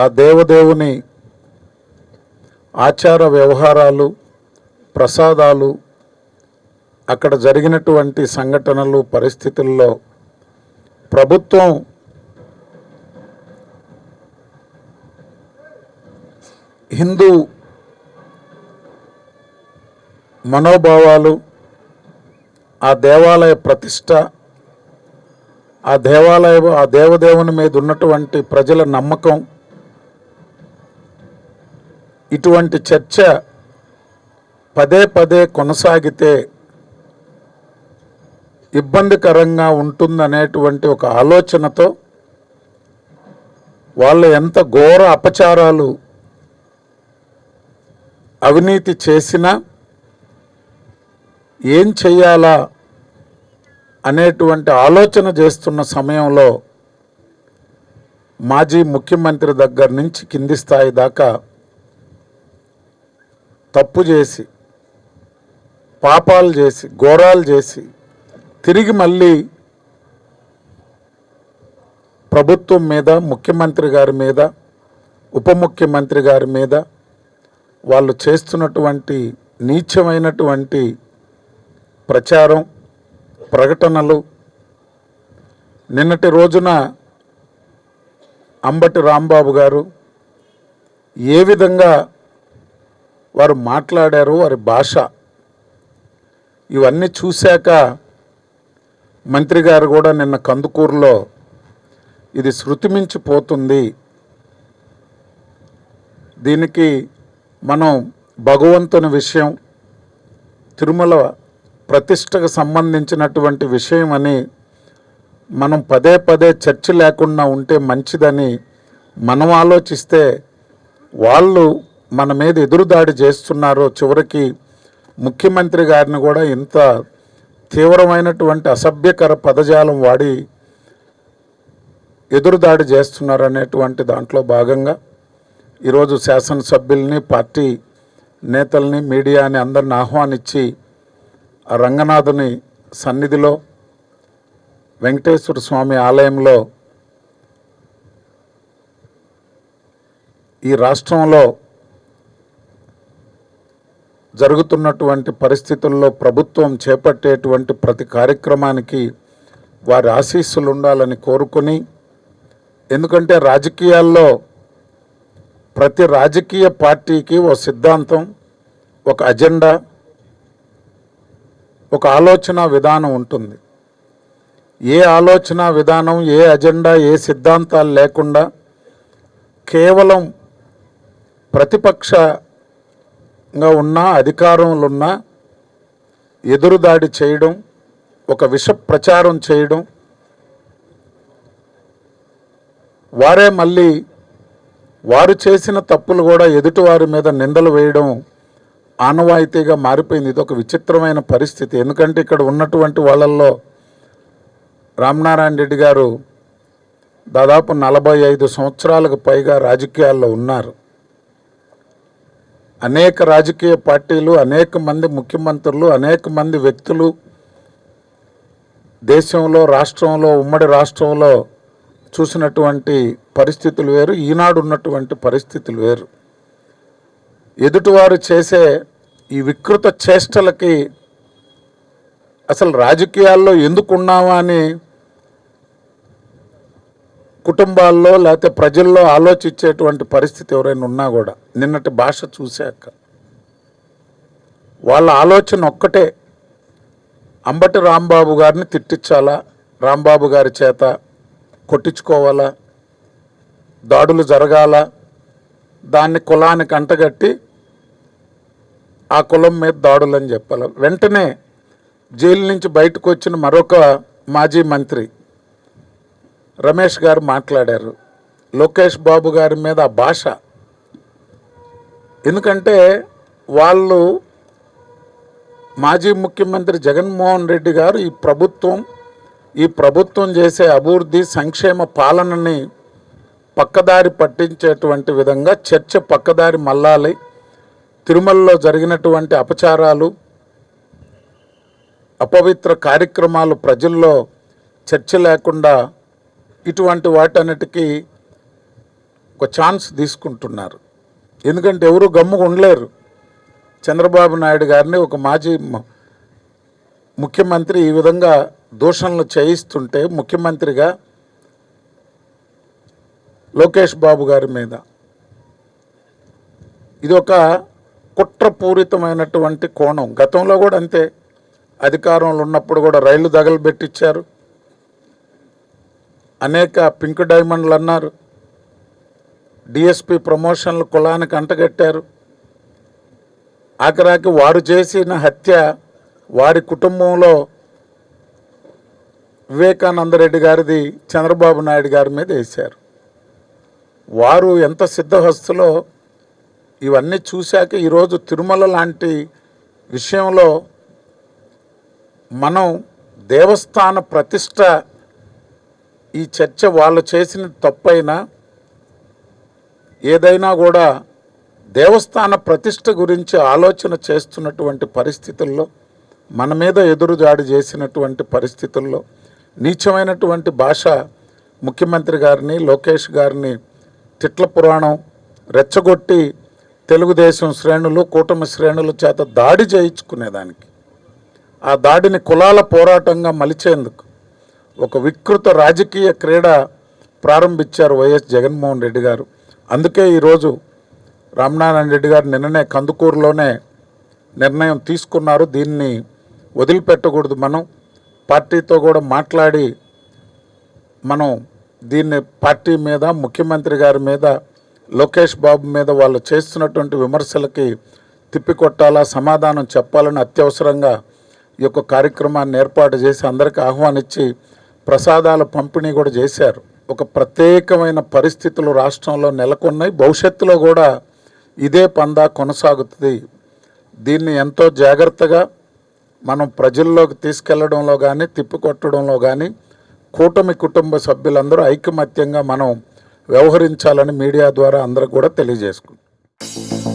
ఆ దేవదేవుని ఆచార వ్యవహారాలు ప్రసాదాలు అక్కడ జరిగినటువంటి సంఘటనలు పరిస్థితుల్లో ప్రభుత్వం హిందూ మనోభావాలు ఆ దేవాలయ ప్రతిష్ట ఆ దేవాలయ ఆ దేవదేవుని మీద ఉన్నటువంటి ప్రజల నమ్మకం ఇటువంటి చర్చ పదే పదే కొనసాగితే ఇబ్బందికరంగా ఉంటుందనేటువంటి ఒక ఆలోచనతో వాళ్ళు ఎంత ఘోర అపచారాలు అవినీతి చేసినా ఏం చేయాలా అనేటువంటి ఆలోచన చేస్తున్న సమయంలో మాజీ ముఖ్యమంత్రి దగ్గర నుంచి కింది స్థాయి దాకా తప్పు చేసి పాపాలు చేసి ఘోరాలు చేసి తిరిగి మళ్ళీ ప్రభుత్వం మీద ముఖ్యమంత్రి గారి మీద ఉప ముఖ్యమంత్రి గారి మీద వాళ్ళు చేస్తున్నటువంటి నీచమైనటువంటి ప్రచారం ప్రకటనలు నిన్నటి రోజున అంబటి రాంబాబు గారు ఏ విధంగా వారు మాట్లాడారు వారి భాష. ఇవన్నీ చూశాక మంత్రి గారు కూడా నిన్న కందుకూరులో ఇది శృతిమించిపోతుంది. దీనికి మనం భగవంతుని విషయం తిరుమల ప్రతిష్టకు సంబంధించినటువంటి విషయం అని మనం పదే పదే చర్చ లేకుండా ఉంటే మంచిదని మనం ఆలోచిస్తే వాళ్ళు మన మీద ఎదురుదాడి చేస్తున్నారో చివరికి ముఖ్యమంత్రి గారిని కూడా ఇంత తీవ్రమైనటువంటి అసభ్యకర పదజాలం వాడి ఎదురుదాడి చేస్తున్నారు అనేటువంటి దాంట్లో భాగంగా ఈరోజు శాసనసభ్యుల్ని పార్టీ నేతల్ని మీడియాని అందరిని ఆహ్వానించి ఆ రంగనాథుని సన్నిధిలో వెంకటేశ్వర స్వామి ఆలయంలో ఈ రాష్ట్రంలో జరుగుతున్నటువంటి పరిస్థితుల్లో ప్రభుత్వం చేపట్టేటువంటి ప్రతి కార్యక్రమానికి వారి ఆశీస్సులు ఉండాలని కోరుకొని ఎందుకంటే రాజకీయాల్లో ప్రతి రాజకీయ పార్టీకి ఓ సిద్ధాంతం ఒక అజెండా ఒక ఆలోచన విధానం ఉంటుంది. ఏ ఆలోచన విధానం ఏ అజెండా ఏ సిద్ధాంతాలు లేకుండా కేవలం ప్రతిపక్ష ప్రతిపక్షంగా ఉన్నా అధికారంలో ఉన్నా ఎదురుదాడి చేయడం ఒక విష ప్రచారం చేయడం వారే మళ్ళీ వారు చేసిన తప్పులు కూడా ఎదుటివారి మీద నిందలు వేయడం ఆనవాయితీగా మారిపోయింది. ఇది ఒక విచిత్రమైన పరిస్థితి. ఎందుకంటే ఇక్కడ ఉన్నటువంటి వాళ్ళల్లో రామనారాయణ రెడ్డి గారు దాదాపు నలభై ఐదు సంవత్సరాలకు పైగా రాజకీయాల్లో ఉన్నారు. అనేక రాజకీయ పార్టీలు అనేక మంది ముఖ్యమంత్రులు అనేక మంది వ్యక్తులు దేశంలో రాష్ట్రంలో ఉమ్మడి రాష్ట్రంలో చూసినటువంటి పరిస్థితులు వేరు ఈనాడు ఉన్నటువంటి పరిస్థితులు వేరు. ఎదుటివారు చేసే ఈ వికృత చేష్టలకి అసలు రాజకీయాల్లో ఎందుకున్నావా అని కుటుంబాల్లో లేకపోతే ప్రజల్లో ఆలోచించేటువంటి పరిస్థితి ఎవరైనా ఉన్నా కూడా నిన్నటి భాష చూశాక వాళ్ళ ఆలోచన ఒక్కటే అంబటి రాంబాబు గారిని తిట్టించాలా? రాంబాబు గారి చేత కొట్టించుకోవాలా? దాడులు జరగాల? దాన్ని కులానికి అంటగట్టి ఆ కులం మీద దాడులు అని చెప్పాలి? వెంటనే జైలు నుంచి బయటకు వచ్చిన మరొక మాజీ మంత్రి రమేష్ గారు మాట్లాడారు. లోకేష్ బాబు గారి మీద ఆ భాష. ఎందుకంటే వాళ్ళు మాజీ ముఖ్యమంత్రి జగన్మోహన్ రెడ్డి గారు ఈ ప్రభుత్వం ఈ ప్రభుత్వం చేసే అభివృద్ధి సంక్షేమ పాలనని పక్కదారి పట్టించేటువంటి విధంగా చర్చ పక్కదారి మల్లాలి తిరుమలలో జరిగినటువంటి అపచారాలు అపవిత్ర కార్యక్రమాలు ప్రజల్లో చర్చ లేకుండా ఇటువంటి వాటన్నిటికీ ఒక ఛాన్స్ తీసుకుంటున్నారు. ఎందుకంటే ఎవరు గమ్ముగా ఉండలేరు. చంద్రబాబు నాయుడు గారిని ఒక మాజీ ముఖ్యమంత్రి ఈ విధంగా దూషణలు చేయిస్తుంటే ముఖ్యమంత్రిగా లోకేష్ బాబు గారి మీద. ఇది ఒక కుట్రపూరితమైనటువంటి కోణం. గతంలో కూడా అంతే. అధికారంలో ఉన్నప్పుడు కూడా రైళ్ళు తగలబెట్టించారు అనేక పింక్ డైమండ్లు అన్నారు. డిఎస్పి ప్రమోషన్లు కులానికి అంటగట్టారు. ఆఖరాకి వారు చేసిన హత్య వారి కుటుంబంలో వివేకానందరెడ్డి గారిది చంద్రబాబు నాయుడు గారి మీద వేశారు. వారు ఎంత సిద్ధహస్తులో ఇవన్నీ చూశాక ఈరోజు తిరుమల లాంటి విషయంలో మనం దేవస్థాన ప్రతిష్ట ఈ చర్చ వాళ్ళు చేసిన తప్పైనా ఏదైనా కూడా దేవస్థాన ప్రతిష్ట గురించి ఆలోచన చేస్తున్నటువంటి పరిస్థితుల్లో మన మీద ఎదురుదాడి చేసినటువంటి పరిస్థితుల్లో నీచమైనటువంటి భాష ముఖ్యమంత్రి గారిని లోకేష్ గారిని తిట్ల పురాణం రెచ్చగొట్టి తెలుగుదేశం శ్రేణులు కూటమి శ్రేణుల చేత దాడి చేయించుకునేదానికి. ఆ దాడిని కులాల పోరాటంగా మలిచేందుకు ఒక వికృత రాజకీయ క్రీడ ప్రారంభించారు వైఎస్ జగన్మోహన్ రెడ్డి గారు. అందుకే ఈరోజు రామనారాయణ రెడ్డి గారు నిన్ననే కందుకూరులోనే నిర్ణయం తీసుకున్నారు. దీన్ని వదిలిపెట్టకూడదు మనం. పార్టీతో కూడా మాట్లాడి మనం దీన్ని పార్టీ మీద ముఖ్యమంత్రి గారి మీద లోకేష్ బాబు మీద వాళ్ళు చేస్తున్నటువంటి విమర్శలకి తిప్పికొట్టాలా సమాధానం చెప్పాలని అత్యవసరంగా ఈ యొక్క కార్యక్రమాన్ని ఏర్పాటు చేసి అందరికీ ఆహ్వానించి ప్రసాదాల పంపిణీ కూడా చేశారు. ఒక ప్రత్యేకమైన పరిస్థితులు రాష్ట్రంలో నెలకొన్నాయి. భవిష్యత్తులో కూడా ఇదే పందా కొనసాగుతుంది. దీన్ని ఎంతో జాగ్రత్తగా మనం ప్రజల్లోకి తీసుకెళ్ళడంలో కానీ తిప్పికొట్టడంలో కానీ కూటమి కుటుంబ సభ్యులందరూ ఐకమత్యంగా మనం వ్యవహరించాలని మీడియా ద్వారా అందరూ కూడా తెలియజేసుకుంటాం